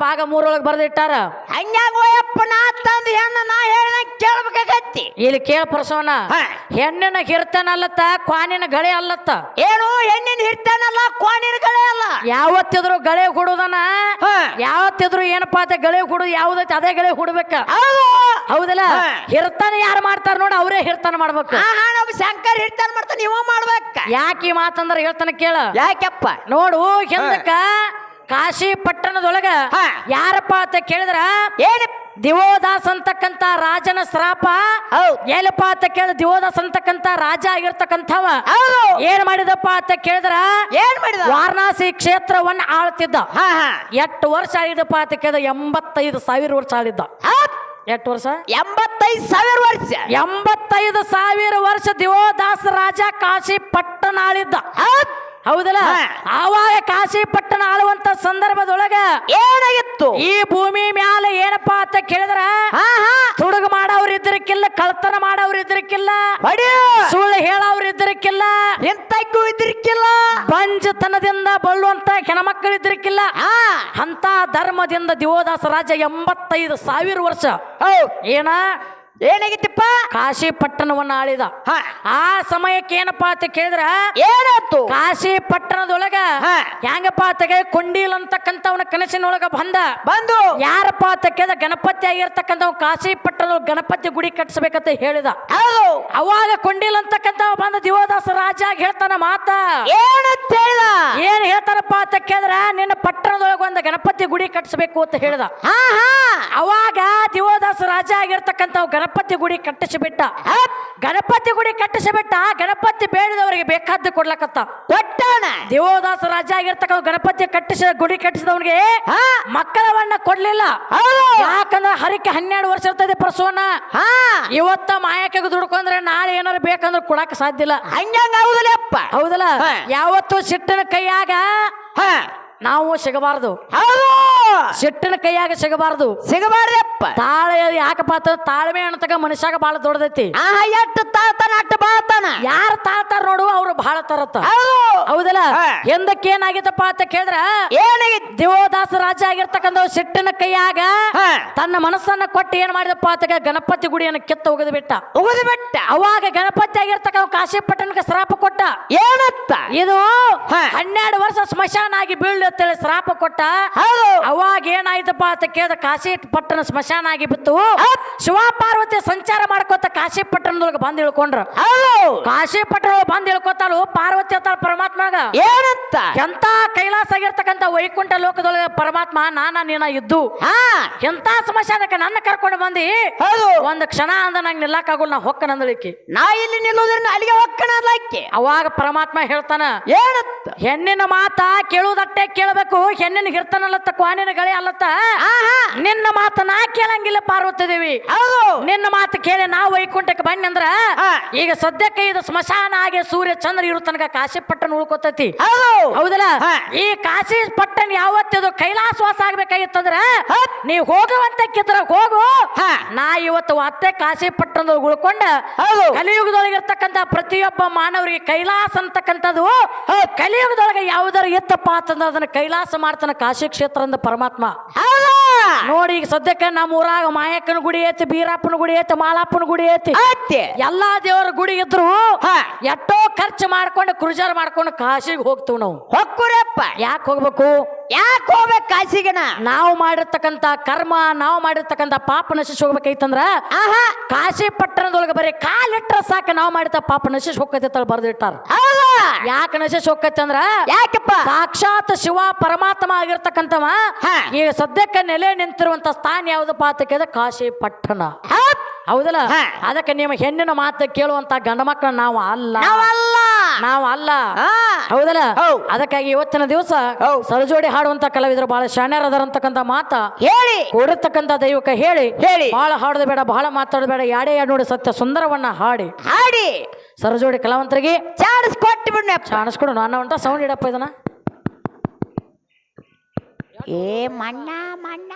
ಭಾಗ ಮೂರೊಳಗೆ ಬರೆದಿಟ್ಟಾರ? ನಾ ತಂದು ಹೆಣ್ಣು ನಾ ಹೇಳ್ದಂಗ ಕೇಳ್ಬೇಕಾಗತ್ತಿ ಇಲ್ಲಿ ಕೇಳ ಪ್ರಸವನ ಹಾ. ಹೆಣ್ಣಿನ ಹಿರ್ತನ ಅಲ್ಲತ್ತ ಕ್ವಾನಿನ ಗಳೆ ಅಲ್ಲತ್ತ? ಏನು ಹೆಣ್ಣಿನ ಹಿಡ್ತಾನಲ್ಲ ಗಳೆ ಅಲ್ಲ. ಯಾವತ್ತಿದ್ರು ಗಳೆ ಹುಡುದನ? ಹಾ. ಯಾವತ್ತಿದ್ರು ಏನಪ್ಪಾ ಅಂತ ಗಳೆ ಹುಡು ಯಾವ್ದೈತಿ ಅದೇ ಗಳೆ ಹುಡ್ಬೇಕ? ಹೌದು. ಹೌದಲ್ಲ? ಹಿರ್ತನ ಹಿರ್ತಾನ ಯಾರು ಮಾಡ್ತಾರ ನೋಡಿ ಅವರೇ ಹಿರ್ತನ ಮಾಡ್ಬೇಕು. ಆಹಾ ನಾವು ಶಂಕರ್ ಹಿಡ್ತಾನ ಮಾಡ್ತಾನೆ ನೀವು ಮಾಡ್ಬೇಕ. ಯಾಕೆ ಈ ಮಾತಂದ್ರ ಹೇಳ್ತಾನೆ ಕೇಳ? ಯಾಕೆಪ್ಪ? ನೋಡು ಹಿಂದಕ್ಕ ಕಾಶಿ ಪಟ್ಟಣದೊಳಗ. ಯಾರಪ್ಪ ಅಂತ ಕೇಳಿದ್ರ? ಏನು? ದಿವೋದಾಸ್ ಅಂತಕ್ಕಂತ ರಾಜನ ಶ್ರಾಪ. ಏನಪ್ಪ ಅಂತ ಕೇಳಿದ ದಿವೋದಾಸ್ ಅಂತಕ್ಕಂತ ರಾಜ ಆಗಿರ್ತಕ್ಕಂಥವ. ಹೌದು. ಏನ್ ಮಾಡಿದಪ್ಪ ಅಂತ ಕೇಳಿದ್ರ? ಏನ್ ಮಾಡಿದ? ವಾರಣಾಸಿ ಕ್ಷೇತ್ರವನ್ನ ಆಳ್ತಿದ್ದ. ಎಷ್ಟು ವರ್ಷ ಆಗಿದಪ್ಪ ಅಂತ ಕೇಳಿದ ಎಂಬತ್ತೈದು ಸಾವಿರ ವರ್ಷ ಆಳಿದ್ದ. ಎಷ್ಟು ವರ್ಷ? ಎಂಬತ್ತೈದು ಸಾವಿರ ವರ್ಷ. ಎಂಬತ್ತೈದು ಸಾವಿರ ವರ್ಷ ದಿವೋದಾಸ್ ರಾಜ ಕಾಶಿ ಪಟ್ಟಣ ಆಳಿದ್ದ. ಹೌದಲ್ಲ. ಆವಾಗ ಕಾಶಿ ಪಟ್ಟಣ ಆಳುವಂತ ಸಂದರ್ಭದೊಳಗೆ ಏನಾಗಿತ್ತು? ಈ ಭೂಮಿ ಮ್ಯಾಲ ಏನಪ್ಪಾ ಅಂತ ಕೇಳಿದ್ರ? ತುಡುಗ ಮಾಡವ್ರ ಇದ್ರಕ್ಕಿಲ್ಲ ಕಳ್ತನ ಮಾಡವ್ರ ಇದ್ರಕ್ಕಿಲ್ಲ ಸುಳ್ಳು ಹೇಳವ್ರ ಇದ್ರಕ್ಕಿಲ್ಲ ಎಂತಕ್ಕೂ ಇದ್ರಕ್ಕಿಲ್ಲ ಬಂಜತನದಿಂದ ಬಳ್ಳುವಂತ ಹೆಣ್ಮಕ್ಳು ಇದ್ರಕ್ಕಿಲ್ಲ ಅಂತ ಧರ್ಮದಿಂದ ದಿವೋದಾಸ ರಾಜ ಎಂಬತ್ತೈದು ಸಾವಿರ ವರ್ಷ. ಏನ? ಏನಾಗಿತ್ತಪ್ಪ? ಕಾಶಿ ಪಟ್ಟಣವನ್ನ ಆಳಿದ ಆ ಸಮಯಕ್ಕೆ ಏನಪ್ಪಾ ಅಂತ ಕೇಳಿದ್ರ? ಏನಾಯ್ತು? ಕಾಶಿ ಪಟ್ಟಣದೊಳಗ. ಹೆಂಗಪ್ಪ ಆತಗೆ ಕೊಂಡೀಲ್ ಅಂತಕ್ಕಂಥವನ ಕನಸಿನೊಳಗ ಬಂದ. ಬಂದು? ಯಾರಪ್ಪ ಅಂತ ಕೇಳಿದ? ಗಣಪತಿ ಆಗಿರ್ತಕ್ಕಂಥವ್ ಕಾಶಿ ಪಟ್ಟಣದೊಳಗೆ ಗಣಪತಿ ಗುಡಿ ಕಟ್ಟಿಸ್ಬೇಕಂತ ಹೇಳಿದ. ಹೌದು. ಅವಾಗ ಕೊಂಡೀಲ್ ಅಂತಕ್ಕಂಥವ ಬಂದ ದಿವೋದಾಸ ರಾಜ ಹೇಳ್ತಾನ ಮಾತ. ಏನಂತ ಹೇಳಿದ? ಏನ್ ಹೇಳ್ತಾರಪ್ಪ ಅಂತ ಕೇಳಿದ್ರ? ನಿನ್ನ ಪಟ್ಟಣದೊಳಗೆ ಒಂದು ಗಣಪತಿ ಗುಡಿ ಕಟ್ಟಿಸ್ಬೇಕು ಅಂತ ಹೇಳಿದ. ಹಾ ಹಾ. ಅವಾಗ ರಾಜ ಆಗಿರ್ತಕ್ಕಂಥ ಗಣಪತಿ ಗುಡಿ ಕಟ್ಟಿಸಿಬಿಟ್ಟ. ಗಣಪತಿ ಗುಡಿ ಕಟ್ಟಿಸಿಬಿಟ್ಟ ಗಣಪತಿ ಬೇಡದವರಿಗೆ ಬೇಕಾದ್ದು ಕೊಡ್ಲಕತ್ತ. ಕೊಟ್ಟಣ ದೇವದಾಸ ರಾಜ ಆಗಿರ್ತಕ್ಕಂಥ ಗಣಪತಿ ಕಟ್ಟಿಸಿದ ಗುಡಿ ಕಟ್ಟಿಸಿದವನಿಗೆ ಮಕ್ಕಳವನ್ನ ಕೊಡ್ಲಿಲ್ಲ. ಯಾಕಂದ್ರೆ ಯಾಕಂದ್ರ ಹರಿಕೆ ಹನ್ನೆರಡು ವರ್ಷ ಇರ್ತದೆ ಪ್ರಸವನ ಹಾ. ಇವತ್ತ ಮಾಯಕ್ಕೆ ದುಡ್ಕೊಂಡ್ರೆ ನಾಳೆ ಏನಾರು ಬೇಕಂದ್ರೆ ಕೊಡಕ್ ಸಾಧ್ಯ ಇಲ್ಲ. ಹಂಗಂಗ ಹೌದಲ್ಲಪ್ಪ ಹೌದಲ್ಲ. ಯಾವತ್ತು ಸಿಟ್ಟಿನ ಕೈಯಾಗ ನಾವು ಸಿಗಬಾರದು. ಹೌದು. ಸಿಟ್ಟಿನ ಕೈಯಾಗ ಸಿಗಬಾರದು. ಸಿಗಬಾರ್ದಪ್ಪ. ತಾಳೆ ಯಾಕಪ್ಪ ಅಂತ ತಾಳ್ಮೆ ಅನ್ನತಕ್ಕ ಮನುಷ್ಯಾಗ ಬಹಳ ದೊಡ್ಡದೈತಿ. ಆ ಎಷ್ಟು ತಾಳ್ತಾನ ಅಟ್ಟು ಬಾಳ್ತಾನ. ಯಾರು ತಾಳ್ತಾರ ನೋಡು ಅವ್ರು ಬಹಳ ತರತ್ತ. ಹೌದು. ಹೌದಲ್ಲ. ಎಂದಕ್ಕೆ ಏನಾಗಿತ್ತಪ್ಪ ಅಂತ ಕೇಳಿದ್ರ? ಏನಾಗಿತ್ತು? ದೇವದಾಸ ರಾಜ ಆಗಿರ್ತಕ್ಕಂಥ ಸಿಟ್ಟಿನ ಕೈಯಾಗ ತನ್ನ ಮನಸ್ಸನ್ನ ಕೊಟ್ಟು ಏನ್ ಮಾಡಿದಪ್ಪ ಅಂತ ಗಣಪತಿ ಗುಡಿಯನ್ನು ಕಿತ್ತ ಉಗದು ಬಿಟ್ಟ ಉಗದು ಬಿಟ್ಟ ಅವಾಗ ಗಣಪತಿ ಆಗಿರ್ತಕ್ಕ ಕಾಶಿ ಪಟ್ಟಣಕ್ಕೆ ಶ್ರಾಪ ಕೊಟ್ಟ. ಏನತ್ತ? ಇದು. ಹನ್ನೆರಡು ವರ್ಷ ಸ್ಮಶಾನ ಆಗಿ ಬೀಳ್ಲಿ ಶ್ರಾಪ ಕೊಟ್ಟ. ಹೌದು. ಅವಾಗ ಏನಾಯ್ತಪ್ಪ ಅಂತ ಕೇಳಿದ ಕಾಶಿ ಪಟ್ಟಣ ಸ್ಮಶಾನ ಆಗಿ ಬಿತ್ತು. ಶಿವ ಪಾರ್ವತಿ ಸಂಚಾರ ಮಾಡ್ಕೊತ ಕಾಶಿ ಪಟ್ಟಣದೊಳಗೆ ಬಂದ್ ಇಳ್ಕೊಂಡ್ರ ಕಾಶಿ ಪಟ್ಟಣ ಬಂದ್ ಇಳ್ಕೊತಾಳು ಪಾರ್ವತಿ ಅತ್ತಾಳ ಪರಮಾತ್ಮಗ. ಏನಂತ? ಎಂತ ಕೈಲಾಸ ಆಗಿರ್ತಕ್ಕಂಥ ವೈಕುಂಠ ಲೋಕದೊಳಗೆ ಪರಮಾತ್ಮ ನಾನ ನೀನ ಇದ್ದು. ಎಂತ ಸಮಸ್ಯೆ ನನ್ನ ಕರ್ಕೊಂಡು ಬಂದಿ? ಹೌದು. ಒಂದ್ ಕ್ಷಣ ಅಂದ ನಂಗೆ ನಿಲ್ಲಕ್ಕಾಗಲ್ಲ ನಾ ಹೊಕ್ಕ ನಂದಳಿಕೆ ನಾ ಇಲ್ಲಿ ನಿಲ್ಲೋದ್ರಿಂದ ಅಲ್ಲಿಗೆ ಹೊಕ್ಕಣ ಅವಾಗ ಪರಮಾತ್ಮ ಹೇಳ್ತಾನ ಏನತ್ತ ಹೆಣ್ಣಿನ ಮಾತ ಕೇಳುವುದಟ್ಟೆ ಕೇಳಬೇಕು ಹೆಣ್ಣಿನ ಹಿರ್ತನಲ್ಲತ್ತ ಕ್ವಾನಿನ ಗಳೆ ಅಲ್ಲತ್ತ. ನಿನ್ನ ಮಾತ ನಾ ಕೇಳಂಗಿಲ್ಲ ಪಾರ್ವತಿ ದೇವಿ. ಹೌದು. ನಿನ್ನ ಮಾತು ಕೇಳಿ ನಾ ವೈಕುಂಠಕ್ಕೆ ಬನ್ನಿ ಅಂದ್ರ. ಈಗ ಸದ್ಯಕ್ಕೆ ಇದು ಸ್ಮಶಾನ ಆಗಿ ಸೂರ್ಯ ಚಂದ್ರ ಇರು ತನಕ ಕಾಶಿ ಪಟ್ಟಣ ಉಳ್ಕೊತೈತಿ. ಹೌದು. ಹೌದಲ್ಲ? ಈ ಕಾಶಿ ಪಟ್ಟಣ ಯಾವತ್ತಿದು ಕೈಲಾಸವಾಸ ಆಗ್ಬೇಕಾಗಿತ್ತಂದ್ರ ನೀ ಹೋಗುವಂತ ಹೋಗುವಂತಕ್ಕಿದ್ರ ಹೋಗು. ನಾ ಇವತ್ತು ಅತ್ತೆ ಕಾಶಿ ಪಟ್ಟಣದೊಳಗೆ ಉಳ್ಕೊಂಡ ಹೌದು. ಕಲಿಯುಗದೊಳಗಿರ್ತಕ್ಕಂಥ ಪ್ರತಿಯೊಬ್ಬ ಮಾನವರಿಗೆ ಕೈಲಾಸ ಅಂತಕ್ಕಂಥದ್ದು. ಕಲಿಯುಗದೊಳಗೆ ಯಾವ್ದಾರ ಇತ್ತಪ್ಪ ಅಂತಂದ್ರೆ ಅದನ್ನ ಕೈಲಾಸ ಮಾಡ್ತಾನೆ ಕಾಶಿ ಕ್ಷೇತ್ರ ಅಂದ ಪರಮಾತ್ಮ. ಹೌದು. ನೋಡಿ ಈಗ ಸದ್ಯಕ್ಕೆ ನಮ್ಮ ಊರಾಗ ಮಾಯಕ್ಕನ ಗುಡಿ ಐತಿ ಬೀರಪ್ಪನ ಗುಡಿ ಐತಿ ಮಾಲಪ್ಪನ ಗುಡಿ ಐತಿ. ಎಲ್ಲಾ ದೇವರ ಗುಡಿ ಇದ್ರು. ಎಷ್ಟೋ ಖರ್ಚು ಮಾಡ್ಕೊಂಡು ಕ್ರೂಜರ್ ಮಾಡ್ಕೊಂಡು ಕಾಶಿಗೆ ಹೋಗ್ತೀವಿ ನಾವು. ಹೊಕ್ಕುರಪ್ಪ. ಯಾಕೆ ಹೋಗ್ಬೇಕು? ಯಾಕೆ ಹೋಗ್ಬೇಕು ಕಾಶಿಗೆನ? ನಾವು ಮಾಡಿರ್ತಕ್ಕಂತ ಕರ್ಮ ನಾವು ಮಾಡಿರ್ತಕ್ಕಂತ ಪಾಪ ನಶಿಸಿ ಹೋಗ್ಬೇಕೈತಂದ್ರ ಆಹಾ. ಕಾಶಿ ಪಟ್ಟಣದೊಳಗೆ ಬರೀ ಕಾಲಿಟ್ರ ಸಾಕ ನಾವು ಮಾಡಿದ ಪಾಪ ನಶಿಸಿ ಹೋಗ್ತೈತೆ ಬರ್ದಿಟ್ಟಾರ. ಹೌದು. ಯಾಕೆ ನಶೆ ಸೋಕತ್ತಂದ್ರ ಯಾಕಪ್ಪ? ಸಾಕ್ಷಾತ್ ಶಿವ ಪರಮಾತ್ಮ ಆಗಿರ್ತಕ್ಕಂಥವ. ಈಗ ಸದ್ಯಕ್ಕೆ ನೆಲೆ ನಿಂತಿರುವಂತ ಸ್ಥಾನ ಯಾವ್ದಪ್ಪ ಅಂತ ಕೇಳಿದ್ರೆ ಕಾಶಿ ಪಟ್ಟಣ. ಹೌದ್. ಹೌದಲ್ಲ? ಅದಕ್ಕೆ ನಿಮ್ಮ ಹೆಣ್ಣಿನ ಮಾತು ಕೇಳುವಂತ ಗಂಡ ಮಕ್ಕಳು ನಾವು ಅಲ್ಲ. ನಾವು ಅಲ್ಲ. ಹೌದಲ್ಲ? ಅದಕ್ಕಾಗಿ ಇವತ್ತಿನ ದಿವಸ. ಸರಜೋಡಿ ಹಾಡುವಂತ ಕಲಾವಿದರು ಬಹಳ ಶಾಣ್ಯರದಾರ ಅಂತಕ್ಕಂಥ ಮಾತ ಹೇಳಿ. ಕೂಡಿರ್ತಕ್ಕಂಥ ದೈವಕ್ಕೆ ಹೇಳಿ. ಹೇಳಿ. ಬಹಳ ಹಾಡೋದು ಬೇಡ ಬಹಳ ಮಾತಾಡೋದು ಬೇಡ. ಯಾಡೇ ಯಾಡ್ ನೋಡಿ ಸತ್ಯ ಸುಂದರವನ್ನ ಹಾಡಿ. ಹಾಡಿ. ಸರಜೋಡಿ ಕಲಾವಂತರಿಗೆ ಚಾಡಿಸ್ ಕೊಟ್ಟು ಬಿಡ್ನಪ್ಪ ಕಾಣಿಸ್ಕೊಡು ನಾನು ಉಂಟ ಸೌಂಡ್ ಇಡಪ್ಪ ಇದನ್ನ ಏ ಮಣ್ಣ ಮಣ್ಣ